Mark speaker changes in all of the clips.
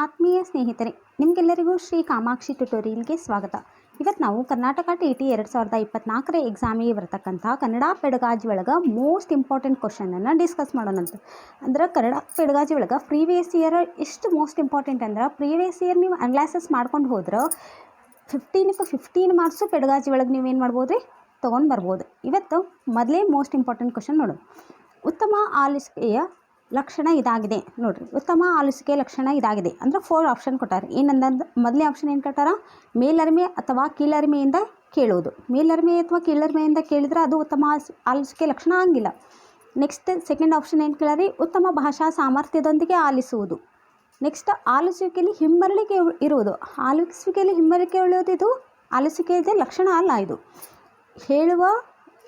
Speaker 1: ಆತ್ಮೀಯ ಸ್ನೇಹಿತರೆ, ನಿಮಗೆಲ್ಲರಿಗೂ ಶ್ರೀ ಕಾಮಾಕ್ಷಿ ಟ್ಯುಟೋರಿಯಲ್ಗೆ ಸ್ವಾಗತ. ಇವತ್ತು ನಾವು ಕರ್ನಾಟಕ ಟಿ ಟಿ ಎರಡು ಸಾವಿರದ ಇಪ್ಪತ್ನಾಲ್ಕರ ಎಕ್ಸಾಮಿಗೆ ಬರ್ತಕ್ಕಂಥ ಕನ್ನಡ ಪೆಡಗಾಜಿ ಒಳಗೆ ಮೋಸ್ಟ್ ಇಂಪಾರ್ಟೆಂಟ್ ಕ್ವಶನನ್ನು ಡಿಸ್ಕಸ್ ಮಾಡೋಣಂತ ಅಂದ್ರೆ ಕನ್ನಡ ಪೆಡಗಾಜಿ ಒಳಗೆ ಪ್ರೀವಿಯಸ್ ಇಯರ್ ಎಷ್ಟು ಮೋಸ್ಟ್ ಇಂಪಾರ್ಟೆಂಟ್ ಅಂದ್ರೆ ಪ್ರೀವಿಯಸ್ ಇಯರ್ ನೀವು ಅನಲೈಸಸ್ ಮಾಡ್ಕೊಂಡು ಹೋದ್ರೆ ಫಿಫ್ಟೀನಕ್ಕೆ ಫಿಫ್ಟೀನ್ ಮಾರ್ಕ್ಸು ಪೆಡಗಾಜಿ ಒಳಗೆ ನೀವು ಏನು ಮಾಡ್ಬೋದು ರೀ ತೊಗೊಂಡು ಬರ್ಬೋದು. ಇವತ್ತು ಮೊದಲೇ ಮೋಸ್ಟ್ ಇಂಪಾರ್ಟೆಂಟ್ ಕ್ವಶನ್ ನೋಡೋದು ಉತ್ತಮ ಆಲಿಕೆಯ ಲಕ್ಷಣ ಇದಾಗಿದೆ. ನೋಡಿರಿ, ಉತ್ತಮ ಆಲಿಸಿಕೆ ಲಕ್ಷಣ ಇದಾಗಿದೆ. ಅಂದ್ರೆ ಫೋರ್ ಆಪ್ಷನ್ ಕೊಟ್ಟಾರೆ. ಏನಂದ ಮೊದಲನೇ ಆಪ್ಷನ್ ಏನು ಕೊಟ್ಟಾರ? ಮೇಲರಿಮೆ ಅಥವಾ ಕೀಳರಿಮೆಯಿಂದ ಕೇಳೋದು ಮೇಲರಿಮೆ ಅಥವಾ ಕೀಳರಿಮೆಯಿಂದ ಕೇಳಿದ್ರೆ ಅದು ಉತ್ತಮ ಆಲಿಸ್- ಆಲಿಸಿಕೆ ಲಕ್ಷಣ ಆಗಿಲ್ಲ ನೆಕ್ಸ್ಟ್ ಸೆಕೆಂಡ್ ಆಪ್ಷನ್ ಏನು ಕೇಳಾರಿ? ಉತ್ತಮ ಭಾಷಾ ಸಾಮರ್ಥ್ಯದೊಂದಿಗೆ ಆಲಿಸುವುದು. ನೆಕ್ಸ್ಟ್ ಆಲಿಸುವಿಕೆಯಲ್ಲಿ ಹಿಂಬರಳಿಕೆ ಇರುವುದು. ಆಲಿಸುವಿಕೆಯಲ್ಲಿ ಹಿಂಬರಳಿಕೆ ಉಳಿಯೋದು ಇದು ಆಲಿಸಿಕೆಯದೆ ಲಕ್ಷಣ ಅಲ್ಲ ಇದು. ಹೇಳುವ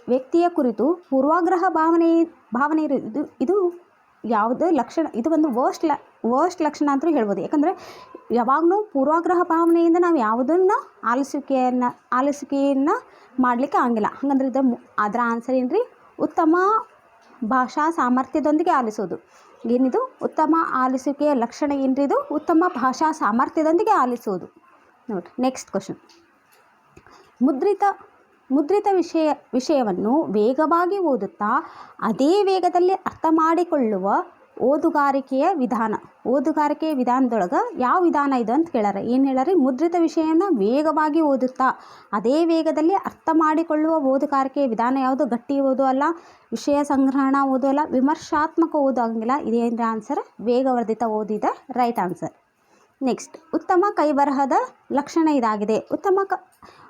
Speaker 1: ವ್ಯಕ್ತಿಯ ಕುರಿತು ಪೂರ್ವಾಗ್ರಹ ಭಾವನೆ ಭಾವನೆ ಇರು ಇದು ಇದು ಯಾವುದೇ ಲಕ್ಷಣ, ಇದು ಒಂದು ವರ್ಸ್ಟ್ ಲ ವರ್ಸ್ಟ್ ಲಕ್ಷಣ ಅಂತಲೂ ಹೇಳ್ಬೋದು. ಯಾಕಂದರೆ ಯಾವಾಗಲೂ ಪೂರ್ವಾಗ್ರಹ ಭಾವನೆಯಿಂದ ನಾವು ಯಾವುದನ್ನು ಆಲಿಸುವಿಕೆಯನ್ನು ಆಲಿಸಿಕೆಯನ್ನು ಮಾಡಲಿಕ್ಕೆ ಆಗಿಲ್ಲ ಹಂಗಂದ್ರೆ ಇದು ಮು- ಅದರ ಆನ್ಸರ್ ಏನು ಉತ್ತಮ ಭಾಷಾ ಸಾಮರ್ಥ್ಯದೊಂದಿಗೆ ಆಲಿಸೋದು. ಏನಿದು? ಉತ್ತಮ ಆಲಿಸುವಿಕೆಯ ಲಕ್ಷಣ ಏನ್ರಿ ಇದು? ಉತ್ತಮ ಭಾಷಾ ಸಾಮರ್ಥ್ಯದೊಂದಿಗೆ ಆಲಿಸೋದು. ನೋಡಿರಿ ನೆಕ್ಸ್ಟ್ ಕ್ವಶನ್ ಮುದ್ರಿತ ಮುದ್ರಿತ ವಿಷಯ, ವಿಷಯವನ್ನು ವೇಗವಾಗಿ ಓದುತ್ತಾ, ಅದೇ ವೇಗದಲ್ಲಿ ಅರ್ಥ ಮಾಡಿಕೊಳ್ಳುವ ಓದುಗಾರಿಕೆಯ ವಿಧಾನ. ಓದುಗಾರಿಕೆಯ ವಿಧಾನದೊಳಗೆ ಯಾವ ವಿಧಾನ ಇದೆ ಅಂತ ಕೇಳಾರೆ. ಏನು ಹೇಳಾರೆ? ಮುದ್ರಿತ ವಿಷಯನ ವೇಗವಾಗಿ ಓದುತ್ತಾ, ಅದೇ ವೇಗದಲ್ಲಿ ಅರ್ಥ ಮಾಡಿಕೊಳ್ಳುವ ಓದುಗಾರಿಕೆಯ ವಿಧಾನ ಯಾವುದು? ಗಟ್ಟಿ ಓದು ಅಲ್ಲ, ವಿಷಯ ಸಂಗ್ರಹಣ ಓದು ಅಲ್ಲ, ವಿಮರ್ಶಾತ್ಮಕ ಓದು ಆಗಂಗಿಲ್ಲ. ಇದೇನು ಆನ್ಸರ್ ವೇಗವರ್ಧಿತ ಓದಿದ ರೈಟ್ ಆನ್ಸರ್ ನೆಕ್ಸ್ಟ್ ಉತ್ತಮ ಕೈಬರಹದ ಲಕ್ಷಣ ಇದಾಗಿದೆ. ಉತ್ತಮ ಕ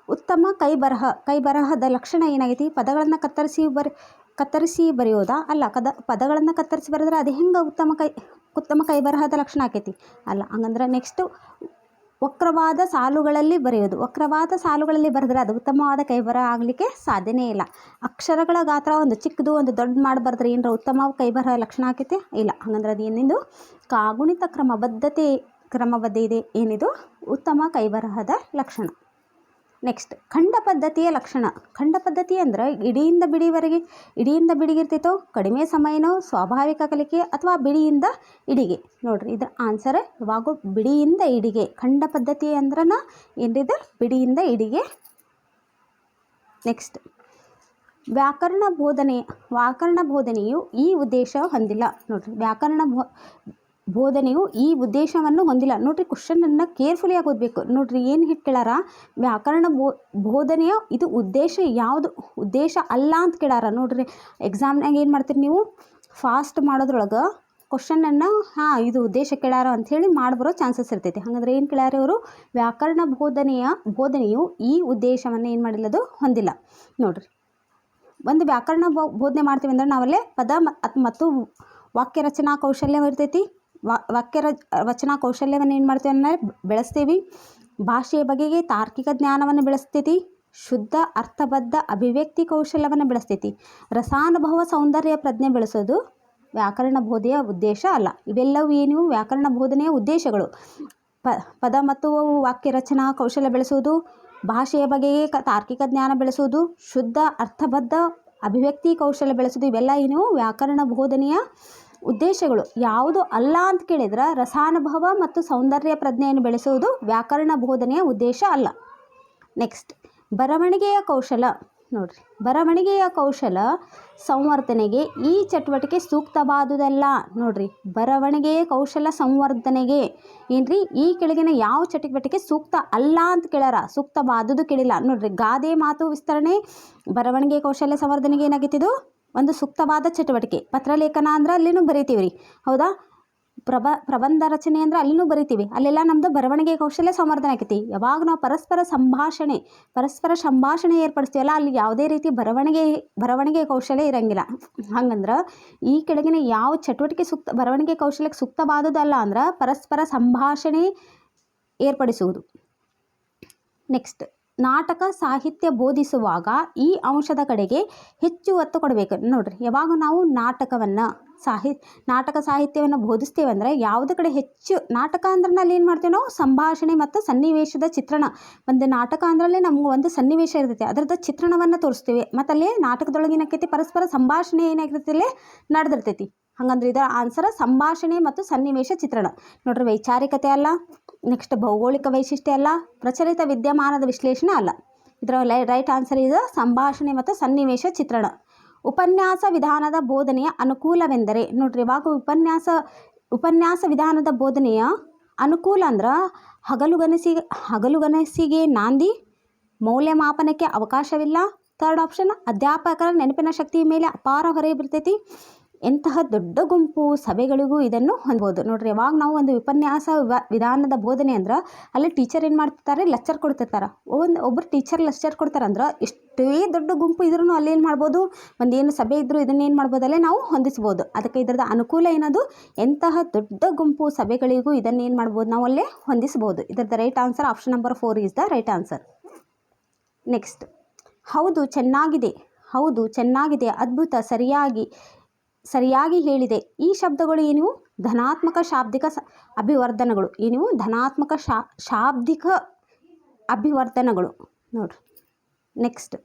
Speaker 1: ಉತ್ತಮ ಕೈಬರಹ, ಕೈಬರಹದ ಲಕ್ಷಣ ಏನಾಗೈತಿ? ಪದಗಳನ್ನು ಕತ್ತರಿಸಿ ಬರಿ, ಕತ್ತರಿಸಿ ಬರೆಯೋದಾ? ಅಲ್ಲ, ಕದ, ಪದಗಳನ್ನು ಕತ್ತರಿಸಿ ಬರೆದ್ರೆ ಅದು ಹೆಂಗೆ ಉತ್ತಮ ಕೈ, ಉತ್ತಮ ಕೈಬರಹದ ಲಕ್ಷಣ ಆಕೈತಿ? ಅಲ್ಲ, ಹಂಗಂದ್ರೆ ನೆಕ್ಸ್ಟು ವಕ್ರವಾದ ಸಾಲುಗಳಲ್ಲಿ ಬರೆಯೋದು. ವಕ್ರವಾದ ಸಾಲುಗಳಲ್ಲಿ ಬರೆದ್ರೆ ಅದು ಉತ್ತಮವಾದ ಕೈಬರಹ ಆಗಲಿಕ್ಕೆ ಸಾಧ್ಯನೇ ಇಲ್ಲ. ಅಕ್ಷರಗಳ ಗಾತ್ರ ಒಂದು ಚಿಕ್ಕದು, ಒಂದು ದೊಡ್ಡ ಮಾಡಿ ಬರೆದ್ರೆ ಏನರ ಉತ್ತಮ ಕೈಬರಹ ಲಕ್ಷಣ ಆಕೈತಿ? ಇಲ್ಲ, ಹಂಗಂದ್ರೆ ಅದು ಏನಿದು? ಕಾಗುಣಿತ ಕ್ರಮಬದ್ಧತೆ ಕ್ರಮಬದ್ಧ ಇದೆ. ಏನಿದು? ಉತ್ತಮ ಕೈಬರಹದ ಲಕ್ಷಣ. ನೆಕ್ಸ್ಟ್ ಖಂಡ ಪದ್ಧತಿಯ ಲಕ್ಷಣ. ಖಂಡ ಪದ್ಧತಿ ಅಂದ್ರೆ ಇಡಿಯಿಂದ ಬಿಡಿವರೆಗೆ, ಇಡಿಯಿಂದ ಬಿಡಿಗಿರ್ತೈತೋ ಕಡಿಮೆ ಸಮಯನೋ, ಸ್ವಾಭಾವಿಕ ಕಲಿಕೆ ಅಥವಾ ಬಿಡಿಯಿಂದ ಇಡಿಗೆ. ನೋಡ್ರಿ, ಇದ್ರ ಆನ್ಸರ್ ಯಾವಾಗ ಬಿಡಿಯಿಂದ ಇಡಿಗೆ. ಖಂಡ ಪದ್ಧತಿ ಅಂದ್ರನ ಏನಿದೆ ಬಿಡಿಯಿಂದ ಇಡಿಗೆ. ನೆಕ್ಸ್ಟ್ ವ್ಯಾಕರಣ ಬೋಧನೆ. ವ್ಯಾಕರಣ ಬೋಧನೆಯು ಈ ಉದ್ದೇಶ ಹೊಂದಿಲ್ಲ. ನೋಡ್ರಿ, ವ್ಯಾಕರಣ ಬೋ ಬೋಧನೆಯು ಈ ಉದ್ದೇಶವನ್ನು ಹೊಂದಿಲ್ಲ. ನೋಡ್ರಿ ಕೇರ್ಫುಲಿ ಆಗಿ ಓದಬೇಕು. ನೋಡ್ರಿ, ಏನು ಕೇಳಾರ? ವ್ಯಾಕರಣ ಬೋ, ಬೋಧನೆಯ ಇದು ಉದ್ದೇಶ ಯಾವುದು? ಉದ್ದೇಶ ಅಲ್ಲ ಅಂತ ಕೇಳಾರ. ನೋಡ್ರಿ ಎಕ್ಸಾಮ್ನಾಗ ಏನು ಮಾಡ್ತೀರಿ ನೀವು? ಫಾಸ್ಟ್ ಮಾಡೋದ್ರೊಳಗೆ ಕ್ವಶನನ್ನು, ಹಾಂ, ಇದು ಉದ್ದೇಶ ಕೇಳಾರ ಅಂಥೇಳಿ ಮಾಡ್ಬರೋ ಚಾನ್ಸಸ್ ಇರ್ತೈತಿ. ಹಾಗಂದ್ರೆ ಏನು ಕೇಳ್ಯಾರ ಇವರು? ವ್ಯಾಕರಣ ಬೋಧನೆಯ, ಬೋಧನೆಯು ಈ ಉದ್ದೇಶವನ್ನು ಏನು ಮಾಡಿಲ್ಲದು ಹೊಂದಿಲ್ಲ. ನೋಡ್ರಿ, ಒಂದು ವ್ಯಾಕರಣ ಬೋ- ಬೋಧನೆ ಮಾಡ್ತೀವಿ ಅಂದ್ರೆ ನಾವಲ್ಲೇ ಪದ ಮತ್ತು ವಾಕ್ಯ ರಚನಾ ಕೌಶಲ್ಯ ಇರ್ತೈತಿ. ವಾಕ್ಯ ರಚನಾ ಕೌಶಲ್ಯವನ್ನು ಏನು ಮಾಡ್ತೀವಿ ಅಂದರೆ ಬೆಳೆಸ್ತೀವಿ. ಭಾಷೆಯ ಬಗೆಗೆ ತಾರ್ಕಿಕ ಜ್ಞಾನವನ್ನು ಬೆಳೆಸ್ತೈತಿ, ಶುದ್ಧ, ಅರ್ಥಬದ್ಧ, ಅಭಿವ್ಯಕ್ತಿ ಕೌಶಲ್ಯವನ್ನು ಬೆಳೆಸ್ತೈತಿ. ರಸಾನುಭವ ಸೌಂದರ್ಯ ಪ್ರಜ್ಞೆ ಬೆಳೆಸೋದು ವ್ಯಾಕರಣ ಬೋಧೆಯ ಉದ್ದೇಶ ಅಲ್ಲ. ಇವೆಲ್ಲವೂ ಏನು? ವ್ಯಾಕರಣ ಬೋಧನೆಯ ಉದ್ದೇಶಗಳು. ಪ, ಪದ ಮತ್ತು ವಾಕ್ಯ ರಚನಾ ಕೌಶಲ್ಯ ಬೆಳೆಸುವುದು, ಭಾಷೆಯ ಬಗೆಗೆ ಕ, ತಾರ್ಕಿಕ ಜ್ಞಾನ ಬೆಳೆಸುವುದು, ಶುದ್ಧ, ಅರ್ಥಬದ್ಧ, ಅಭಿವ್ಯಕ್ತಿ ಕೌಶಲ್ಯ ಬೆಳೆಸೋದು ಇವೆಲ್ಲ ಏನು? ವ್ಯಾಕರಣ ಬೋಧನೆಯ ಉದ್ದೇಶಗಳು ಯಾವುದು ಅಲ್ಲ ಅಂತ ಕೇಳಿದ್ರೆ ರಸಾನುಭವ ಮತ್ತು ಸೌಂದರ್ಯ ಪ್ರಜ್ಞೆಯನ್ನು ಬೆಳೆಸುವುದು ವ್ಯಾಕರಣ ಬೋಧನೆಯ ಉದ್ದೇಶ ಅಲ್ಲ. ನೆಕ್ಸ್ಟ್ ಬರವಣಿಗೆಯ ಕೌಶಲ. ನೋಡ್ರಿ, ಬರವಣಿಗೆಯ ಕೌಶಲ ಸಂವರ್ಧನೆಗೆ ಈ ಚಟುವಟಿಕೆ ಸೂಕ್ತವಾದುದಲ್ಲ. ನೋಡ್ರಿ, ಬರವಣಿಗೆಯ ಕೌಶಲ ಸಂವರ್ಧನೆಗೆ ಏನ್ರಿ, ಈ ಕೆಳಗಿನ ಯಾವ ಚಟುವಟಿಕೆ ಸೂಕ್ತ ಅಲ್ಲ ಅಂತ ಕೇಳ್ಯಾರ ಸೂಕ್ತವಾದುದು ಕೇಳಿಲ್ಲ. ನೋಡ್ರಿ, ಗಾದೆ ಮಾತು ವಿಸ್ತರಣೆ ಬರವಣಿಗೆ ಕೌಶಲ್ಯ ಸಂವರ್ಧನೆಗೆ ಏನಾಗೈತಿದು ಒಂದು ಸೂಕ್ತವಾದ ಚಟುವಟಿಕೆ. ಪತ್ರಲೇಖನ ಅಂದ್ರೆ ಅಲ್ಲಿನೂ ಬರಿತೀವಿ ರೀ ಹೌದಾ? ಪ್ರಬ, ಪ್ರಬಂಧ ರಚನೆ ಅಂದ್ರೆ ಅಲ್ಲಿನೂ ಬರಿತೀವಿ. ಅಲ್ಲೆಲ್ಲ ನಮ್ದು ಬರವಣಿಗೆ ಕೌಶಲ್ಯ ಸಂವರ್ಧನೆ ಆಕೈತಿ. ಯಾವಾಗ ನಾವು ಪರಸ್ಪರ ಸಂಭಾಷಣೆ ಪರಸ್ಪರ ಸಂಭಾಷಣೆ ಏರ್ಪಡಿಸ್ತೀವಲ್ಲ ಅಲ್ಲಿ ಯಾವುದೇ ರೀತಿ ಬರವಣಿಗೆ ಬರವಣಿಗೆ ಕೌಶಲ್ಯ ಇರಂಗಿಲ್ಲ. ಹಂಗಂದ್ರೆ ಈ ಕೆಳಗಿನ ಯಾವ ಚಟುವಟಿಕೆ ಸೂಕ್ತ, ಬರವಣಿಗೆ ಕೌಶಲ್ಯಕ್ಕೆ ಸೂಕ್ತವಾದುದಲ್ಲ ಅಂದ್ರೆ ಪರಸ್ಪರ ಸಂಭಾಷಣೆ ಏರ್ಪಡಿಸುವುದು. ನೆಕ್ಸ್ಟ್ ನಾಟಕ ಸಾಹಿತ್ಯ ಬೋಧಿಸುವಾಗ ಈ ಅಂಶದ ಕಡೆಗೆ ಹೆಚ್ಚು ಒತ್ತು ಕೊಡಬೇಕು. ನೋಡ್ರಿ, ಯಾವಾಗ ನಾವು ನಾಟಕವನ್ನು ಸಾಹಿ, ನಾಟಕ ಸಾಹಿತ್ಯವನ್ನು ಬೋಧಿಸ್ತೇವೆ ಅಂದರೆ ಯಾವುದೇ ಕಡೆ ಹೆಚ್ಚು ನಾಟಕ ಅಂದ್ರೆ ಏನು ಮಾಡ್ತೀವಿ ನಾವು? ಸಂಭಾಷಣೆ ಮತ್ತು ಸನ್ನಿವೇಶದ ಚಿತ್ರಣ. ಒಂದು ನಾಟಕ ಅಂದ್ರಲ್ಲೇ ನಮ್ಗೆ ಒಂದು ಸನ್ನಿವೇಶ ಇರ್ತೈತಿ, ಅದರದ್ದು ಚಿತ್ರಣವನ್ನು ತೋರಿಸ್ತೀವಿ. ಮತ್ತು ಅಲ್ಲಿ ನಾಟಕದೊಳಗೆ ಏನಾಕೈತಿ ಪರಸ್ಪರ ಸಂಭಾಷಣೆ ಏನಾಗಿರ್ತೈತಿ ಅಲ್ಲಿ ನಡೆದಿರ್ತೈತಿ. ಹಂಗಂದ್ರೆ ಇದರ ಆನ್ಸರ್ ಸಂಭಾಷಣೆ ಮತ್ತು ಸನ್ನಿವೇಶ ಚಿತ್ರಣ. ನೋಡ್ರಿ, ವೈಚಾರಿಕತೆ ಅಲ್ಲ ನೆಕ್ಸ್ಟ್ ಭೌಗೋಳಿಕ ವೈಶಿಷ್ಟ್ಯ ಅಲ್ಲ, ಪ್ರಚಲಿತ ವಿದ್ಯಮಾನದ ವಿಶ್ಲೇಷಣೆ ಅಲ್ಲ. ಇದರ ರೈಟ್ ಆನ್ಸರ್ ಇದು ಸಂಭಾಷಣೆ ಮತ್ತು ಸನ್ನಿವೇಶ ಚಿತ್ರಣ. ಉಪನ್ಯಾಸ ವಿಧಾನದ ಬೋಧನೆಯ ಅನುಕೂಲವೆಂದರೆ, ನೋಡ್ರಿ ಇವಾಗ ಉಪನ್ಯಾಸ ಉಪನ್ಯಾಸ ವಿಧಾನದ ಬೋಧನೆಯ ಅನುಕೂಲ ಅಂದ್ರೆ ಹಗಲುಗನಸಿಗೆ ಹಗಲುಗನಸಿಗೆ ನಾಂದಿ, ಮೌಲ್ಯಮಾಪನಕ್ಕೆ ಅವಕಾಶವಿಲ್ಲ. ಥರ್ಡ್ ಆಪ್ಷನ್ ಅಧ್ಯಾಪಕರ ನೆನಪಿನ ಶಕ್ತಿಯ ಮೇಲೆ ಅಪಾರ ಹೊರೆ ಬೀರ್ತೈತಿ ಎಂತಹ ದೊಡ್ಡ ಗುಂಪು ಸಭೆಗಳಿಗೂ ಇದನ್ನು ಹೊಂದ್ಬೋದು. ನೋಡ್ರಿ, ಯಾವಾಗ ನಾವು ಒಂದು ವಿಪನ್ಯಾಸ ವಿಧಾನದ ಬೋಧನೆ ಅಂದ್ರೆ, ಅಲ್ಲಿ ಟೀಚರ್ ಏನು ಮಾಡ್ತಿರ್ತಾರೆ ಲೆಕ್ಚರ್ ಕೊಡ್ತಿರ್ತಾರೆ. ಒಂದು ಒಬ್ಬರು ಟೀಚರ್ ಲೆಕ್ಚರ್ ಕೊಡ್ತಾರೆ ಅಂದ್ರೆ ಎಷ್ಟೇ ದೊಡ್ಡ ಗುಂಪು ಇದ್ರೂ ಅಲ್ಲಿ ಏನು ಮಾಡ್ಬೋದು, ಒಂದು ಏನು ಸಭೆ ಇದ್ದರೂ ಇದನ್ನ ಏನು ಮಾಡ್ಬೋದು, ಅಲ್ಲೇ ನಾವು ಹೊಂದಿಸ್ಬೋದು. ಅದಕ್ಕೆ ಇದರದ ಅನುಕೂಲ ಏನದು, ಎಂತಹ ದೊಡ್ಡ ಗುಂಪು ಸಭೆಗಳಿಗೂ ಇದನ್ನು ಏನು ಮಾಡ್ಬೋದು, ನಾವು ಅಲ್ಲೇ ಹೊಂದಿಸ್ಬೋದು. ಇದರದ right answer option number four is the right answer next ಹೌದು, ಚೆನ್ನಾಗಿದೆ. ಹೌದು, ಚೆನ್ನಾಗಿದೆ, ಅದ್ಭುತ, ಸರಿಯಾಗಿ ಸರಿಯಾಗಿ ಹೇಳಿದೆ. ಈ ಶಬ್ದಗಳು ಏನಿವು? ಧನಾತ್ಮಕ ಶಾಬ್ದಿಕ ಸ, ಅಭಿವರ್ಧನಗಳು. ಏನಿವು? ಧನಾತ್ಮಕ ಶಾ, ಶಾಬ್ದಿಕ ಅಭಿವರ್ಧನಗಳು. ನೋಡ್ರಿ. ನೆಕ್ಸ್ಟ್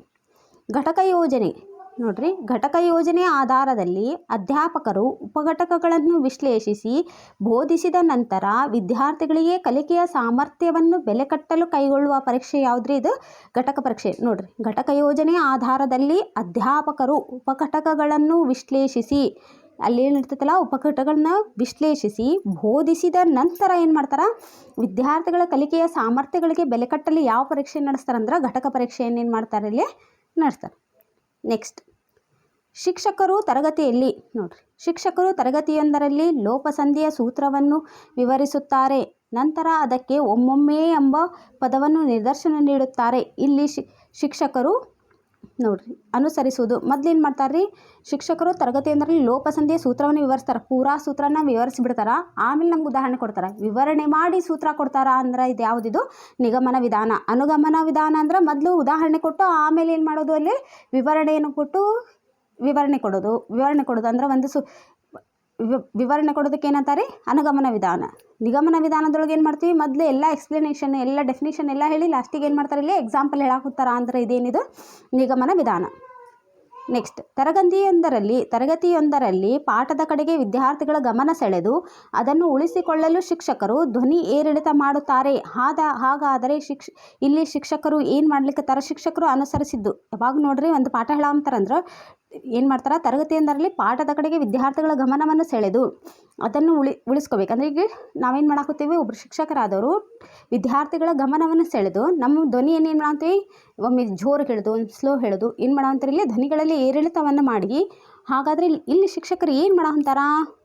Speaker 1: ಘಟಕ ಯೋಜನೆ. ನೋಡ್ರಿ, ಘಟಕ ಯೋಜನೆ ಆಧಾರದಲ್ಲಿ ಅಧ್ಯಾಪಕರು ಉಪಘಟಕಗಳನ್ನು ವಿಶ್ಲೇಷಿಸಿ ಬೋಧಿಸಿದ ನಂತರ ವಿದ್ಯಾರ್ಥಿಗಳಿಗೆ ಕಲಿಕೆಯ ಸಾಮರ್ಥ್ಯವನ್ನು ಬೆಲೆ ಕಟ್ಟಲು ಕೈಗೊಳ್ಳುವ ಪರೀಕ್ಷೆ ಯಾವುದ್ರಿ ಇದು? ಘಟಕ ಪರೀಕ್ಷೆ. ನೋಡ್ರಿ, ಘಟಕ ಯೋಜನೆ ಆಧಾರದಲ್ಲಿ ಅಧ್ಯಾಪಕರು ಉಪಘಟಕಗಳನ್ನು ವಿಶ್ಲೇಷಿಸಿ, ಅಲ್ಲಿ ಏನಿರ್ತೈತಲ್ಲ ಉಪಘಟಕಗಳನ್ನ ವಿಶ್ಲೇಷಿಸಿ ಬೋಧಿಸಿದ ನಂತರ ಏನು ಮಾಡ್ತಾರೆ? ವಿದ್ಯಾರ್ಥಿಗಳ ಕಲಿಕೆಯ ಸಾಮರ್ಥ್ಯಗಳಿಗೆ ಬೆಲೆ ಕಟ್ಟಲು ಯಾವ ಪರೀಕ್ಷೆ ನಡೆಸ್ತಾರೆ ಅಂದ್ರೆ ಘಟಕ ಪರೀಕ್ಷೆಯನ್ನು ಏನು ಮಾಡ್ತಾರೆ ಇಲ್ಲಿ? ನಡೆಸ್ತಾರೆ. ನೆಕ್ಸ್ಟ್ ಶಿಕ್ಷಕರು ತರಗತಿಯಲ್ಲಿ, ನೋಡ್ರಿ. ಶಿಕ್ಷಕರು ತರಗತಿಯೊಂದರಲ್ಲಿ ಲೋಪಸಂಧಿಯ ಸೂತ್ರವನ್ನು ವಿವರಿಸುತ್ತಾರೆ. ನಂತರ ಅದಕ್ಕೆ ಒಮ್ಮೊಮ್ಮೆ ಎಂಬ ಪದವನ್ನು ನಿದರ್ಶನ ನೀಡುತ್ತಾರೆ. ಇಲ್ಲಿ ಶಿಕ್ಷಕರು ನೋಡ್ರಿ. ಅನುಸರಿಸುವುದು. ಮೊದ್ಲೇನು ಮಾಡ್ತಾರೆ ರೀ ಶಿಕ್ಷಕರು ತರಗತಿಯೊಂದರಲ್ಲಿ ಲೋಪಸಂಧಿಯ ಸೂತ್ರವನ್ನು ವಿವರಿಸ್ತಾರೆ. ಪೂರಾ ಸೂತ್ರನ ವಿವರಿಸಿಬಿಡ್ತಾರೆ. ಆಮೇಲೆ ನಮ್ಗೆ ಉದಾಹರಣೆ ಕೊಡ್ತಾರೆ. ವಿವರಣೆ ಮಾಡಿ ಸೂತ್ರ ಕೊಡ್ತಾರ ಅಂದ್ರೆ ಇದು ಯಾವುದಿದು ನಿಗಮನ ವಿಧಾನ. ಅನುಗಮನ ವಿಧಾನ ಅಂದ್ರೆ ಮೊದಲು ಉದಾಹರಣೆ ಕೊಟ್ಟು ಆಮೇಲೆ ಏನು ಮಾಡೋದು ಅಲ್ಲಿ? ವಿವರಣೆಯನ್ನು ಕೊಟ್ಟು ವಿವರಣೆ ಕೊಡೋದು. ವಿವರಣೆ ಕೊಡೋದು. ಅಂದ್ರೆ ಒಂದು ಸು ವಿವರಣೆ ಕೊಡೋದಕ್ಕೆ ಏನಂತಾರೆ ಅನುಗಮನ ವಿಧಾನ. ನಿಗಮನ ವಿಧಾನದೊಳಗೆ ಏನು ಮಾಡ್ತೀವಿ? ಮೊದಲು ಎಲ್ಲ ಎಕ್ಸ್ಪ್ಲನೇಷನ್ ಎಲ್ಲ ಡೆಫಿನೇಷನ್ ಎಲ್ಲ ಹೇಳಿ ಲಾಸ್ಟಿಗೆ ಏನು ಮಾಡ್ತಾರೆ ಇಲ್ಲಿ? ಎಕ್ಸಾಂಪಲ್ ಹೇಳಾಕುತ್ತಾರ ಅಂದರೆ ಇದೇನಿದು? ನಿಗಮನ ವಿಧಾನ. ನೆಕ್ಸ್ಟ್ ತರಗತಿಯೊಂದರಲ್ಲಿ ತರಗತಿಯೊಂದರಲ್ಲಿ ಪಾಠದ ಕಡೆಗೆ ವಿದ್ಯಾರ್ಥಿಗಳ ಗಮನ ಸೆಳೆದು ಅದನ್ನು ಉಳಿಸಿಕೊಳ್ಳಲು ಶಿಕ್ಷಕರು ಧ್ವನಿ ಏರಿಳಿತ ಮಾಡುತ್ತಾರೆ. ಆದ ಹಾಗಾದರೆ ಶಿಕ್ಷ ಇಲ್ಲಿ ಶಿಕ್ಷಕರು ಏನು ಮಾಡ್ಲಿಕ್ಕತ್ತಾರ ಶಿಕ್ಷಕರು ಅನುಸರಿಸಿದ್ದು. ಯಾವಾಗ ನೋಡ್ರಿ, ಒಂದು ಪಾಠ ಹೇಳಂತಾರಂದ್ರೆ ಏನು ಮಾಡ್ತಾರೆ? ತರಗತಿಯೊಂದರಲ್ಲಿ ಪಾಠದ ಕಡೆಗೆ ವಿದ್ಯಾರ್ಥಿಗಳ ಗಮನವನ್ನು ಸೆಳೆದು ಅದನ್ನು ಉಳಿ, ಉಳಿಸ್ಕೋಬೇಕು. ಅಂದರೆ ಈಗ ನಾವೇನು ಮಾಡಾಕತ್ತೀವಿ? ಒಬ್ಬರು ಶಿಕ್ಷಕರಾದವರು ವಿದ್ಯಾರ್ಥಿಗಳ ಗಮನವನ್ನು ಸೆಳೆದು ನಮ್ಮ ಧ್ವನಿಯನ್ನು ಏನು ಮಾಡಂತೀವಿ ಒಮ್ಮೆ ಜೋರು ಹೇಳೋದು, ಒಂದು ಸ್ಲೋ ಹೇಳೋದು. ಏನು ಮಾಡಂತಾರೆ ಇಲ್ಲಿ ಧ್ವನಿಗಳಲ್ಲಿ ಏರಿಳಿತವನ್ನು ಮಾಡಿ. ಹಾಗಾದರೆ ಇಲ್ಲಿ- ಶಿಕ್ಷಕರು ಏನು ಮಾಡಂತಾರ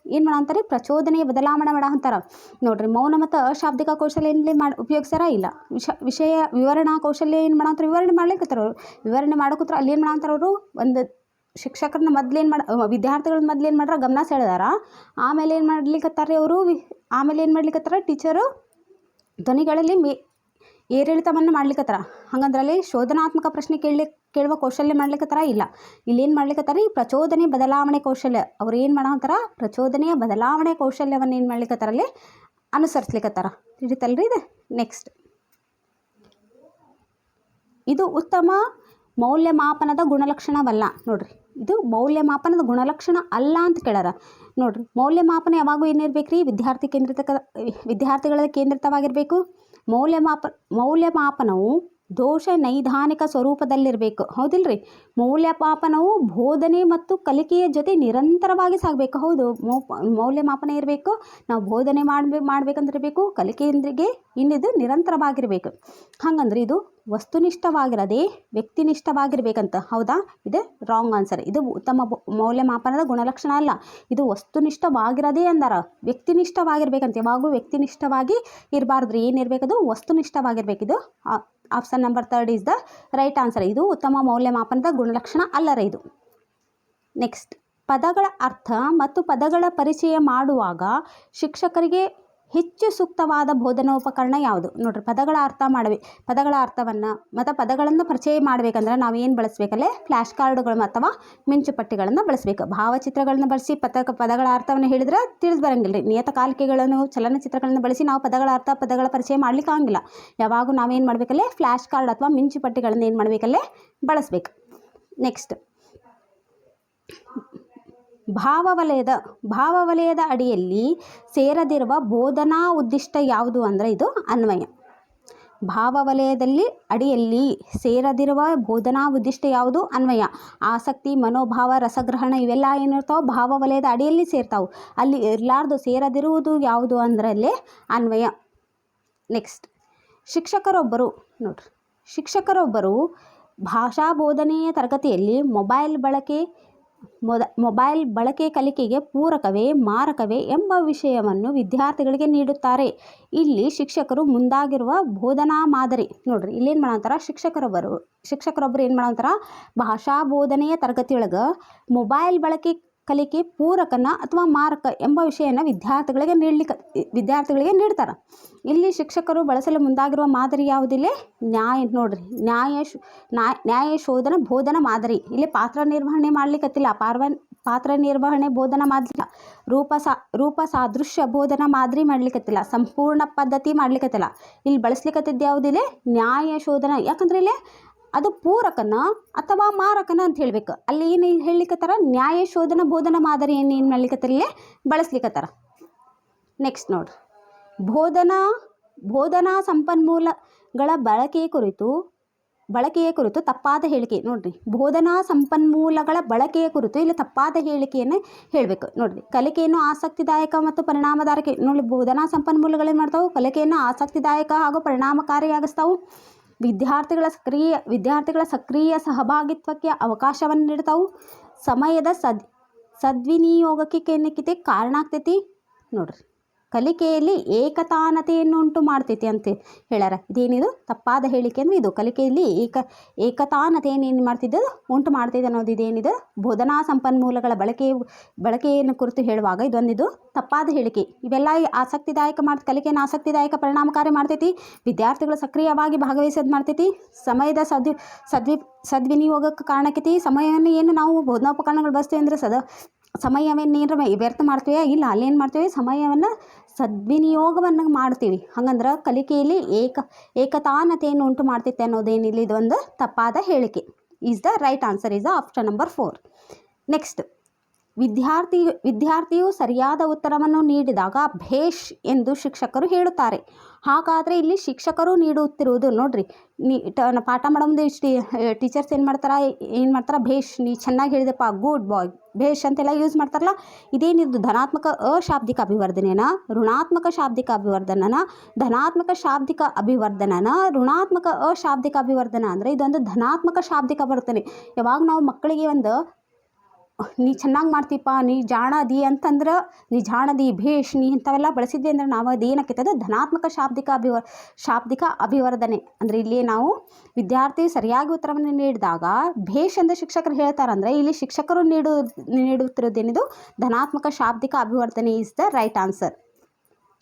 Speaker 1: ಏನು ಮಾಡಂತಾರೆ ಪ್ರಚೋದನೆಯ ಬದಲಾವಣೆ ಮಾಡಂತಾರ ನೋಡ್ರಿ, ಮೌನ ಮತ್ತು ಅಶಾಬ್ದಿಕ ಕೌಶಲ್ಯ ಏನಲ್ಲಿ ಮಾಡಿ, ಉಪಯೋಗಿಸ್ತಾರ? ಇಲ್ಲ. ವಿಷ, ವಿಷಯ ವಿವರಣಾ ಕೌಶಲ್ಯ ಏನು ಮಾಡಂತಾರೆ ವಿವರಣೆ ಮಾಡ್ಲಿಕ್ಕತ್ತಾರ ಅವರು. ವಿವರಣೆ ಮಾಡಕೂತ್ರ ಅಲ್ಲಿ ಏನು ಮಾಡಂತಾರ ಅವರು? ಒಂದು ಶಿಕ್ಷಕರನ್ನ ಮೊದ್ಲೇನು ಮಾಡ ವಿದ್ಯಾರ್ಥಿಗಳನ್ನ ಮೊದ್ಲು ಏನು ಮಾಡ್ರ, ಗಮನ ಸೆಳೆದಾರ. ಆಮೇಲೆ ಏನು ಮಾಡ್ಲಿಕ್ಕತ್ತಾರೆ ಅವರು? ಆಮೇಲೆ ಏನು ಮಾಡ್ಲಿಕ್ಕತ್ತಾರ ಟೀಚರು ಧ್ವನಿಗಳಲ್ಲಿ ಮೇ, ಏರಿಳಿತವನ್ನು ಮಾಡ್ಲಿಕ್ಕತ್ತಾರ ಹಂಗಂದ್ರಲ್ಲಿ ಶೋಧನಾತ್ಮಕ ಪ್ರಶ್ನೆ ಕೇಳಲಿ, ಕೇಳುವ ಕೌಶಲ್ಯ ಮಾಡ್ಲಿಕ್ಕತ್ತಾರ ಇಲ್ಲ. ಇಲ್ಲಿ ಏನು ಮಾಡ್ಲಿಕ್ಕತ್ತಾರ ಈ ಪ್ರಚೋದನೆ ಬದಲಾವಣೆ ಕೌಶಲ್ಯ. ಅವ್ರು ಏನು ಮಾಡಂತಾರ ಪ್ರಚೋದನೆಯ ಬದಲಾವಣೆ ಕೌಶಲ್ಯವನ್ನು ಏನು ಮಾಡ್ಲಿಕ್ಕತ್ತಾರಲ್ಲಿ ಅನುಸರಿಸ್ಲಿಕ್ಕತ್ತಾರ ತಿಳಿತಲ್ರಿ ಇದು? ನೆಕ್ಸ್ಟ್ ಇದು ಉತ್ತಮ ಮೌಲ್ಯಮಾಪನದ ಗುಣಲಕ್ಷಣವಲ್ಲ. ನೋಡ್ರಿ, ಇದು ಮೌಲ್ಯಮಾಪನದ ಗುಣಲಕ್ಷಣ ಅಲ್ಲ ಅಂತ ಕೇಳ್ಯಾರ. ನೋಡ್ರಿ, ಮೌಲ್ಯಮಾಪನ ಯಾವಾಗೂ ಏನಿರ್ಬೇಕು ರೀ ವಿದ್ಯಾರ್ಥಿ ಕೇಂದ್ರಿತ ವಿದ್ಯಾರ್ಥಿಗಳ ಕೇಂದ್ರಿತವಾಗಿರಬೇಕು. ಮೌಲ್ಯಮಾಪ, ಮೌಲ್ಯಮಾಪನವು ದೋಷ ನೈದಾನಿಕ ಸ್ವರೂಪದಲ್ಲಿರಬೇಕು. ಹೌದಿಲ್ರಿ? ಮೌಲ್ಯಮಾಪನವು ಬೋಧನೆ ಮತ್ತು ಕಲಿಕೆಯ ಜೊತೆ ನಿರಂತರವಾಗಿ ಸಾಗಬೇಕು. ಹೌದು ಮೌಲ್ಯಮಾಪನ ಇರಬೇಕು, ನಾವು ಬೋಧನೆ ಮಾಡಬೇಕು ಮಾಡ್ಬೇಕಂತಿರಬೇಕು, ಕಲಿಕೆಯೊಂದಿಗೆ ಇನ್ನಿದು ನಿರಂತರವಾಗಿರಬೇಕು. ಹಾಗಂದ್ರೆ ಇದು ವಸ್ತುನಿಷ್ಠವಾಗಿರದೆ ವ್ಯಕ್ತಿನಿಷ್ಠವಾಗಿರ್ಬೇಕಂತ. ಹೌದಾ? ಇದು ರಾಂಗ್ ಆನ್ಸರ್ ಇದು ಉತ್ತಮ ಮೌಲ್ಯಮಾಪನದ ಗುಣಲಕ್ಷಣ ಅಲ್ಲ. ಇದು ವಸ್ತುನಿಷ್ಠವಾಗಿರದೇ ಅಂದಾರ. ವ್ಯಕ್ತಿನಿಷ್ಠವಾಗಿರ್ಬೇಕಂತ. ಯಾವಾಗೂ ವ್ಯಕ್ತಿನಿಷ್ಠವಾಗಿ ಇರಬಾರ್ದು ಏನಿರಬೇಕದು? ವಸ್ತುನಿಷ್ಠವಾಗಿರ್ಬೇಕಿದು option number third is the right answer ಇದು ಉತ್ತಮ ಮೌಲ್ಯಮಾಪನದ ಗುಣಲಕ್ಷಣ ಅಲ್ಲರ ಇದು. ನೆಕ್ಸ್ಟ್ ಪದಗಳ ಅರ್ಥ ಮತ್ತು ಪದಗಳ ಪರಿಚಯ ಮಾಡುವಾಗ ಶಿಕ್ಷಕರಿಗೆ ಹೆಚ್ಚು ಸೂಕ್ತವಾದ ಬೋಧನೋಪಕರಣ ಯಾವುದು? ನೋಡ್ರಿ, ಪದಗಳ ಅರ್ಥ ಮಾಡಬೇಕು ಪದಗಳ ಅರ್ಥವನ್ನು ಮತ್ತು ಪದಗಳನ್ನು ಪರಿಚಯ ಮಾಡಬೇಕಂದ್ರೆ ನಾವು ಏನು ಬಳಸಬೇಕಲ್ಲೇ? ಫ್ಲ್ಯಾಶ್ ಕಾರ್ಡುಗಳು ಅಥವಾ ಮಿಂಚುಪಟ್ಟಿಗಳನ್ನು ಬಳಸಬೇಕು. ಭಾವಚಿತ್ರಗಳನ್ನು ಬಳಸಿ ಪದ, ಪದಗಳ ಅರ್ಥವನ್ನು ಹೇಳಿದ್ರೆ ತಿಳಿದು ಬರಂಗಿಲ್ಲ ರೀ ನಿಯತಕಾಲಿಕೆಗಳನ್ನು ಚಲನಚಿತ್ರಗಳನ್ನು ಬಳಸಿ ನಾವು ಪದಗಳ ಅರ್ಥ, ಪದಗಳ ಪರಿಚಯ ಮಾಡ್ಲಿಕ್ಕೆ ಆಗಂಗಿಲ್ಲ ಯಾವಾಗೂ ನಾವೇನು ಮಾಡಬೇಕಲ್ಲೇ? ಫ್ಲ್ಯಾಶ್ ಕಾರ್ಡ್ ಅಥವಾ ಮಿಂಚುಪಟ್ಟಿಗಳನ್ನು ಏನು ಮಾಡಬೇಕಲ್ಲೇ? ಬಳಸಬೇಕು. ನೆಕ್ಸ್ಟ್. ಭಾವವಲಯದ ಭಾವವಲಯದ ಅಡಿಯಲ್ಲಿ ಸೇರದಿರುವ ಬೋಧನಾ ಉದ್ದಿಷ್ಟ ಯಾವುದು ಅಂದರೆ ಇದು ಅನ್ವಯ. ಭಾವವಲಯದಲ್ಲಿ ಅಡಿಯಲ್ಲಿ ಸೇರದಿರುವ ಬೋಧನಾ ಉದ್ದಿಷ್ಟ ಯಾವುದು? ಅನ್ವಯ. ಆಸಕ್ತಿ, ಮನೋಭಾವ, ರಸಗ್ರಹಣ ಇವೆಲ್ಲ ಏನಿರ್ತಾವೆ ಭಾವವಲಯದ ಅಡಿಯಲ್ಲಿ ಸೇರ್ತಾವೆ. ಅಲ್ಲಿ ಇರಲಾರ್ದು ಸೇರದಿರುವುದು ಯಾವುದು ಅಂದ್ರೆ ಅಲ್ಲಿ ಅನ್ವಯ. ನೆಕ್ಸ್ಟ್ ಶಿಕ್ಷಕರೊಬ್ಬರು, ನೋಡ್ರಿ. ಶಿಕ್ಷಕರೊಬ್ಬರು ಭಾಷಾ ಬೋಧನೆಯ ತರಗತಿಯಲ್ಲಿ ಮೊಬೈಲ್ ಬಳಕೆ ಮೊದ, ಮೊಬೈಲ್ ಬಳಕೆ ಕಲಿಕೆಗೆ ಪೂರಕವೇ, ಮಾರಕವೇ ಎಂಬ ವಿಷಯವನ್ನು ವಿದ್ಯಾರ್ಥಿಗಳಿಗೆ ನೀಡುತ್ತಾರೆ. ಇಲ್ಲಿ ಶಿಕ್ಷಕರು ಮುಂದಾಗಿರುವ ಬೋಧನಾ ಮಾದರಿ. ನೋಡ್ರಿ, ಇಲ್ಲೇನು ಮಾಡಂತಾರ ಶಿಕ್ಷಕರೊಬ್ಬರು ಶಿಕ್ಷಕರೊಬ್ಬರು ಏನು ಮಾಡಂತಾರ, ಭಾಷಾ ಬೋಧನೆಯ ತರಗತಿಯೊಳಗೆ ಮೊಬೈಲ್ ಬಳಕೆ ಕಲಿಕೆ ಪೂರಕನ ಅಥವಾ ಮಾರಕ ಎಂಬ ವಿಷಯನ ವಿದ್ಯಾರ್ಥಿಗಳಿಗೆ ನೀಡಲಿಕ್ಕೆ, ವಿದ್ಯಾರ್ಥಿಗಳಿಗೆ ನೀಡ್ತಾರೆ. ಇಲ್ಲಿ ಶಿಕ್ಷಕರು ಬಳಸಲು ಮುಂದಾಗಿರುವ ಮಾದರಿ ಯಾವುದಿಲ್ಲ ನ್ಯಾಯ, ನೋಡ್ರಿ. ನ್ಯಾಯ ನ್ಯಾಯ ನ್ಯಾಯ ಶೋಧನ, ಬೋಧನ ಮಾದರಿ. ಇಲ್ಲಿ ಪಾತ್ರ ನಿರ್ವಹಣೆ ಮಾಡ್ಲಿಕ್ಕತ್ತಿಲ್ಲ. ಪಾರ್ವ, ಪಾತ್ರ ನಿರ್ವಹಣೆ, ಬೋಧನ ಮಾದರಿ ರೂಪ ಸಾ, ರೂಪ ಸಾದೃಶ್ಯ ಬೋಧನ ಮಾದರಿ ಮಾಡ್ಲಿಕ್ಕತ್ತಿಲ್ಲ. ಸಂಪೂರ್ಣ ಪದ್ಧತಿ ಮಾಡ್ಲಿಕ್ಕತ್ತಿಲ್ಲ. ಇಲ್ಲಿ ಬಳಸ್ಲಿಕ್ಕತ್ತಿದ್ದು ಯಾವುದಿಲ್ಲ ನ್ಯಾಯ ಶೋಧನ. ಯಾಕಂದ್ರೆ ಇಲ್ಲಿ ಅದು ಪೂರಕನ ಅಥವಾ ಮಾರಕನ ಅಂತ ಹೇಳ್ಬೇಕು. ಅಲ್ಲಿ ಏನು ಹೇಳಲಿಕ್ಕತ್ತಾರ ನ್ಯಾಯ ಶೋಧನ ಬೋಧನ ಮಾದರಿ ಏನು ಏನು ಇಲ್ಲೇ? ಬಳಸ್ಲಿಕ್ಕತ್ತಾರ ನೆಕ್ಸ್ಟ್ ನೋಡ್ರಿ ಬೋಧನಾ ಬೋಧನಾ ಸಂಪನ್ಮೂಲಗಳ ಬಳಕೆಯ ಕುರಿತು ಬಳಕೆಯ ಕುರಿತು ತಪ್ಪಾದ ಹೇಳಿಕೆ. ನೋಡ್ರಿ. ಬೋಧನಾ ಸಂಪನ್ಮೂಲಗಳ ಬಳಕೆಯ ಕುರಿತು ಇಲ್ಲಿ ತಪ್ಪಾದ ಹೇಳಿಕೆಯನ್ನು ಹೇಳಬೇಕು. ನೋಡ್ರಿ. ಕಲಿಕೆಯನ್ನು ಆಸಕ್ತಿದಾಯಕ ಮತ್ತು ಪರಿಣಾಮದಾರಿಕೆ. ನೋಡಿ ಬೋಧನಾ ಸಂಪನ್ಮೂಲಗಳೇನು ಮಾಡ್ತಾವೆ? ಕಲಿಕೆಯನ್ನು ಆಸಕ್ತಿದಾಯಕ ಹಾಗೂ ಪರಿಣಾಮಕಾರಿಯಾಗಿಸ್ತಾವು. ವಿದ್ಯಾರ್ಥಿಗಳ ಸಕ್ರಿಯ ವಿದ್ಯಾರ್ಥಿಗಳ ಸಕ್ರಿಯ ಸಹಭಾಗಿತ್ವಕ್ಕೆ ಅವಕಾಶವನ್ನು ನೀಡ್ತಾವು. ಸಮಯದ ಸದ್ ಸದ್ವಿನಿಯೋಗಕ್ಕೆ ಕಾರಣ ಆಗ್ತೈತಿ ನೋಡ್ರಿ. ಕಲಿಕೆಯಲ್ಲಿ ಏಕತಾನತೆಯನ್ನು ಉಂಟು ಮಾಡ್ತೈತಿ ಅಂತ ಹೇಳ್ಯಾರ ಇದೇನಿದು? ತಪ್ಪಾದ ಹೇಳಿಕೆ ಅಂದರೆ ಇದು. ಕಲಿಕೆಯಲ್ಲಿ ಏಕ ಏಕತಾನತೆಯನ್ನು ಏನು ಮಾಡ್ತಿದ್ದು ಉಂಟು ಮಾಡ್ತಿದೆ ಅನ್ನೋದು ಇದೇನಿದು? ಬೋಧನಾ ಸಂಪನ್ಮೂಲಗಳ ಬಳಕೆ, ಬಳಕೆಯನ್ನು ಕುರಿತು ಹೇಳುವಾಗ ಇದೊಂದಿದು ತಪ್ಪಾದ ಹೇಳಿಕೆ. ಇವೆಲ್ಲ ಆಸಕ್ತಿದಾಯಕ ಮಾಡ್ ಕಲಿಕೆಯನ್ನು ಆಸಕ್ತಿದಾಯಕ ಪರಿಣಾಮಕಾರಿ ಮಾಡ್ತೈತಿ. ವಿದ್ಯಾರ್ಥಿಗಳು ಸಕ್ರಿಯವಾಗಿ ಭಾಗವಹಿಸೋದು ಮಾಡ್ತೈತಿ. ಸಮಯದ ಸದ್ವಿ ಸದ್ವಿ, ಸದ್ವಿನಿಯೋಗಕ್ಕೆ ಕಾರಣಕ್ಕೈತಿ. ಸಮಯವನ್ನು ಏನು ನಾವು ಬೋಧನೋಪಕರಣಗಳು ಬಳಸ್ತೀವಿ ಅಂದರೆ ಸದ ಸಮಯವನ್ನೇನು ವ್ಯರ್ಥ ಮಾಡ್ತೀವಿ ಇಲ್ಲ ಅಲ್ಲೇನು ಮಾಡ್ತೀವಿ ಸಮಯವನ್ನು ಸದ್ವಿನಿಯೋಗವನ್ನು ಮಾಡ್ತೀವಿ. ಹಂಗಂದ್ರೆ ಕಲಿಕೆಯಲ್ಲಿ ಏಕ, ಏಕತಾನತೆಯನ್ನು ಉಂಟು ಮಾಡ್ತೈತೆ ಅನ್ನೋದೇನಿಲ್ಲ ಇದೊಂದು ತಪ್ಪಾದ ಹೇಳಿಕೆ. Is the right answer is the option number four next ವಿದ್ಯಾರ್ಥಿ, ವಿದ್ಯಾರ್ಥಿಯು ಸರಿಯಾದ ಉತ್ತರವನ್ನು ನೀಡಿದಾಗ ಭೇಷ್ ಎಂದು ಶಿಕ್ಷಕರು ಹೇಳುತ್ತಾರೆ. ಹಾಗಾದರೆ ಇಲ್ಲಿ ಶಿಕ್ಷಕರು ನೀಡುತ್ತಿರುವುದು ನೋಡ್ರಿ. ನೀ ಪಾಠ ಮಾಡೋ ಮುಂದೆ ಇಷ್ಟು ಟೀಚರ್ಸ್ ಏನು ಮಾಡ್ತಾರೆ ಏನು ಮಾಡ್ತಾರೆ? ಭೇಷ್, ನೀ ಚೆನ್ನಾಗಿ ಹೇಳಿದೆಪ್ಪ, ಗುಡ್ ಬಾಯ್. ಭೇಷ್ ಅಂತೆಲ್ಲ ಯೂಸ್ ಮಾಡ್ತಾರಲ್ಲ? ಇದೇನಿದು ಧನಾತ್ಮಕ ಅಶಾಬ್ದಿಕ ಅಭಿವರ್ಧನೆನ, ಋಣಾತ್ಮಕ ಶಾಬ್ದಿಕ ಅಭಿವರ್ಧನನ, ಧನಾತ್ಮಕ ಶಾಬ್ದಿಕ ಅಭಿವರ್ಧನನ, ಋಣಾತ್ಮಕ ಅಶಾಬ್ದಿಕ ಅಭಿವರ್ಧನ ಅಂದರೆ ಇದೊಂದು ಧನಾತ್ಮಕ ಶಾಬ್ದಿಕ ವರ್ತನೆ. ಯಾವಾಗ ನಾವು ಮಕ್ಕಳಿಗೆ ಒಂದು ನೀ ಚೆನ್ನಾಗಿ ಮಾಡ್ತೀಪ್ಪ, ನೀ ಜಾಣದಿ ಅಂತಂದ್ರೆ, ನೀ ಜಾಣದಿ, ಭೇಷ್, ನೀ ಇಂಥವೆಲ್ಲ ಬಳಸಿದ್ವಿ ಅಂದ್ರೆ ನಾವು ಅದೇನಾಕೈತೆ ಅದು ಧನಾತ್ಮಕ ಶಾಬ್ದಿಕ ಅಭಿವರ್ ಶಾಬ್ದಿಕ ಅಭಿವರ್ಧನೆ. ಅಂದರೆ ಇಲ್ಲಿ ನಾವು ವಿದ್ಯಾರ್ಥಿ ಸರಿಯಾಗಿ ಉತ್ತರವನ್ನು ನೀಡಿದಾಗ ಭೇಷ್ ಎಂದು ಶಿಕ್ಷಕರು ಹೇಳ್ತಾರಂದರೆ ಇಲ್ಲಿ ಶಿಕ್ಷಕರು ನೀಡು ನೀಡುತ್ತಿರೋದೇನಿದು ಧನಾತ್ಮಕ ಶಾಬ್ದಿಕ ಅಭಿವರ್ಧನೆ is the right answer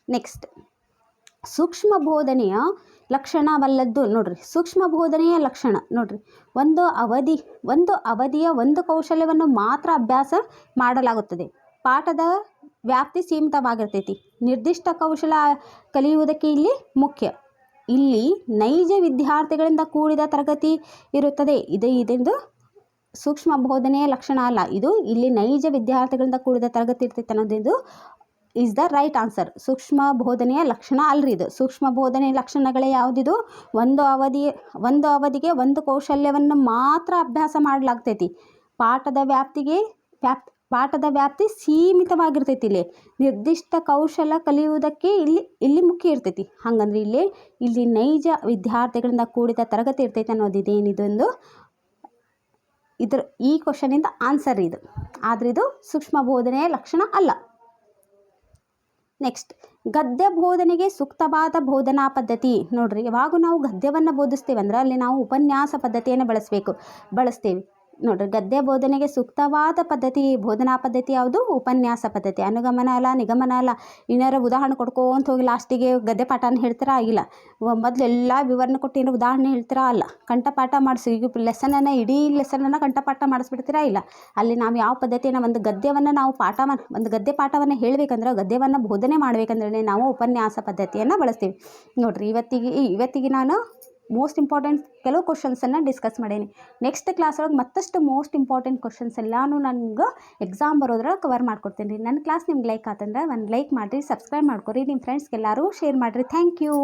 Speaker 1: next ಸೂಕ್ಷ್ಮ ಬೋಧನೆಯ ಲಕ್ಷಣವಲ್ಲದ್ದು ನೋಡ್ರಿ, ಸೂಕ್ಷ್ಮ ಬೋಧನೆಯ ಲಕ್ಷಣ ನೋಡ್ರಿ. ಒಂದು ಅವಧಿ, ಒಂದು ಅವಧಿಯ ಒಂದು ಕೌಶಲ್ಯವನ್ನು ಮಾತ್ರ ಅಭ್ಯಾಸ ಮಾಡಲಾಗುತ್ತದೆ. ಪಾಠದ ವ್ಯಾಪ್ತಿ ಸೀಮಿತವಾಗಿರ್ತೈತಿ. ನಿರ್ದಿಷ್ಟ ಕೌಶಲ ಕಲಿಯುವುದಕ್ಕೆ ಇಲ್ಲಿ ಮುಖ್ಯ. ಇಲ್ಲಿ ನೈಜ ವಿದ್ಯಾರ್ಥಿಗಳಿಂದ ಕೂಡಿದ ತರಗತಿ ಇರುತ್ತದೆ. ಇದು ಇದೆಂದು ಸೂಕ್ಷ್ಮ ಬೋಧನೆಯ ಲಕ್ಷಣ ಅಲ್ಲ. ಇದು ಇಲ್ಲಿ ನೈಜ ವಿದ್ಯಾರ್ಥಿಗಳಿಂದ ಕೂಡಿದ ತರಗತಿ ಇರ್ತೈತೆ ಅನ್ನೋದು ಈಸ್ ದ ರೈಟ್ ಆನ್ಸರ್ ಸೂಕ್ಷ್ಮ ಬೋಧನೆಯ ಲಕ್ಷಣ ಅಲ್ರಿ ಇದು. ಸೂಕ್ಷ್ಮ ಬೋಧನೆಯ ಲಕ್ಷಣಗಳೇ ಯಾವುದಿದು? ಒಂದು ಅವಧಿ, ಒಂದು ಅವಧಿಗೆ ಒಂದು ಕೌಶಲ್ಯವನ್ನು ಮಾತ್ರ ಅಭ್ಯಾಸ ಮಾಡಲಾಗ್ತೈತಿ. ಪಾಠದ ವ್ಯಾಪ್ತಿಗೆ ವ್ಯಾಪ್, ಪಾಠದ ವ್ಯಾಪ್ತಿ ಸೀಮಿತವಾಗಿರ್ತೈತಿ ಇಲ್ಲಿ. ನಿರ್ದಿಷ್ಟ ಕೌಶಲ ಕಲಿಯುವುದಕ್ಕೆ ಇಲ್ಲಿ ಇಲ್ಲಿ ಮುಖ್ಯ ಇರ್ತೈತಿ. ಹಾಗಂದ್ರೆ ಇಲ್ಲಿ ಇಲ್ಲಿ ನೈಜ ವಿದ್ಯಾರ್ಥಿಗಳಿಂದ ಕೂಡಿದ ತರಗತಿ ಇರ್ತೈತೆ ಅನ್ನೋದು ಇದೇನಿದೊಂದು ಇದ್ರ ಈ ಕ್ವಶನಿಂದ ಆನ್ಸರ್ ಇದು. ಆದರೆ ಇದು ಸೂಕ್ಷ್ಮ ಬೋಧನೆಯ ಲಕ್ಷಣ ಅಲ್ಲ. ನೆಕ್ಸ್ಟ್ ಗದ್ಯ ಬೋಧನೆಗೆ ಸೂಕ್ತವಾದ ಬೋಧನಾ ಪದ್ಧತಿ. ನೋಡ್ರಿ ಯಾವಾಗ ನಾವು ಗದ್ಯವನ್ನು ಬೋಧಿಸ್ತೇವೆ ಅಂದ್ರೆ ಅಲ್ಲಿ ನಾವು ಉಪನ್ಯಾಸ ಪದ್ಧತಿಯನ್ನು ಬಳಸಬೇಕು. ಬಳಸ್ತೇವೆ. ನೋಡಿರಿ, ಗದ್ಯ ಬೋಧನೆಗೆ ಸೂಕ್ತವಾದ ಪದ್ಧತಿ, ಬೋಧನಾ ಪದ್ಧತಿ ಯಾವುದು? ಉಪನ್ಯಾಸ ಪದ್ಧತಿ. ಅನುಗಮನ ಅಲ್ಲ, ನಿಗಮನ ಅಲ್ಲ. ಇನ್ನಾರ ಉದಾಹರಣೆ ಕೊಡ್ಕೊಂತ ಹೋಗಿ ಲಾಸ್ಟಿಗೆ ಗದ್ಯ ಪಾಠನ ಹೇಳ್ತೀರಾ? ಇಲ್ಲ. ಮೊದಲು ಎಲ್ಲ ವಿವರಣೆ ಕೊಟ್ಟು ಏನೋ ಉದಾಹರಣೆ ಹೇಳ್ತೀರಾ? ಅಲ್ಲ. ಕಂಠಪಾಠ ಮಾಡಿಸಿ. ಈಗ ಲೆಸನನ್ನು ಇಡೀ ಲೆಸನನ್ನು ಕಂಠಪಾಠ ಮಾಡಿಸ್ಬಿಡ್ತೀರಾ? ಇಲ್ಲ. ಅಲ್ಲಿ ನಾವು ಯಾವ ಪದ್ಧತಿಯನ್ನು, ಒಂದು ಗದ್ಯವನ್ನು ನಾವು ಪಾಠ ಒಂದು ಗದ್ಯ ಪಾಠವನ್ನು ಹೇಳಬೇಕಂದ್ರೆ, ಗದ್ಯವನ್ನು ಬೋಧನೆ ಮಾಡಬೇಕಂದ್ರೆ ನಾವು ಉಪನ್ಯಾಸ ಪದ್ಧತಿಯನ್ನು ಬಳಸ್ತೀವಿ. ನೋಡ್ರಿ, ಇವತ್ತಿಗೆ ಇವತ್ತಿಗೆ ನಾನು ಮೋಸ್ಟ್ ಇಂಪಾರ್ಟೆಂಟ್ ಕೆಲವು ಕ್ವಶನ್ಸನ್ನು ಡಿಸ್ಕಸ್ ಮಾಡೇನಿ. ನೆಕ್ಸ್ಟ್ ಕ್ಲಾಸ್ ಒಳಗೆ ಮತ್ತಷ್ಟು ಮೋಸ್ಟ್ ಇಂಪಾರ್ಟೆಂಟ್ ಕ್ವಶನ್ಸ್ ಎಲ್ಲಾನು ನನಗೆ ಎಕ್ಸಾಮ್ ಬರೋದ್ರಾಗ ಕವರ್ ಮಾಡ್ಕೊಡ್ತೀನಿ ರೀ ನನ್ನ ಕ್ಲಾಸ್ ನಿಮ್ಗೆ ಲೈಕ್ ಆತಂದ್ರೆ ಒಂದು ಲೈಕ್ ಮಾಡಿರಿ ಸಬ್ಸ್ಕ್ರೈಬ್ ಮಾಡ್ಕೊರಿ. ನಿಮ್ಮ ಫ್ರೆಂಡ್ಸ್ಗೆಲ್ಲರೂ ಶೇರ್ ಮಾಡಿರಿ. Thank you